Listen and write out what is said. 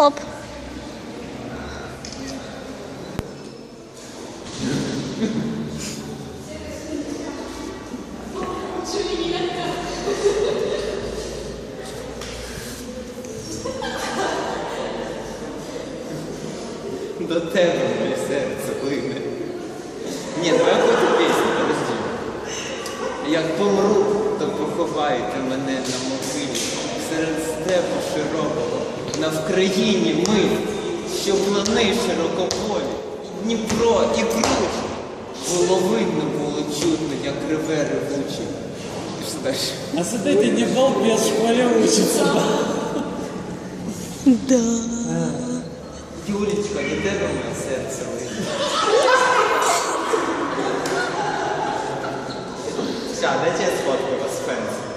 Оп. До тебе моє серце плине. Ні, ну я хочу пісню, подожди. Як помру, то поховайте мене на могилі серед степу широкого, на Вкраїні ми, що плани широкополі, і Дніпро, і круг. Було було чутно, як реве. І далі. А с этой не балбес в школе учится, да? Юлічка, до тебе моє серце лине. Ща, дайте я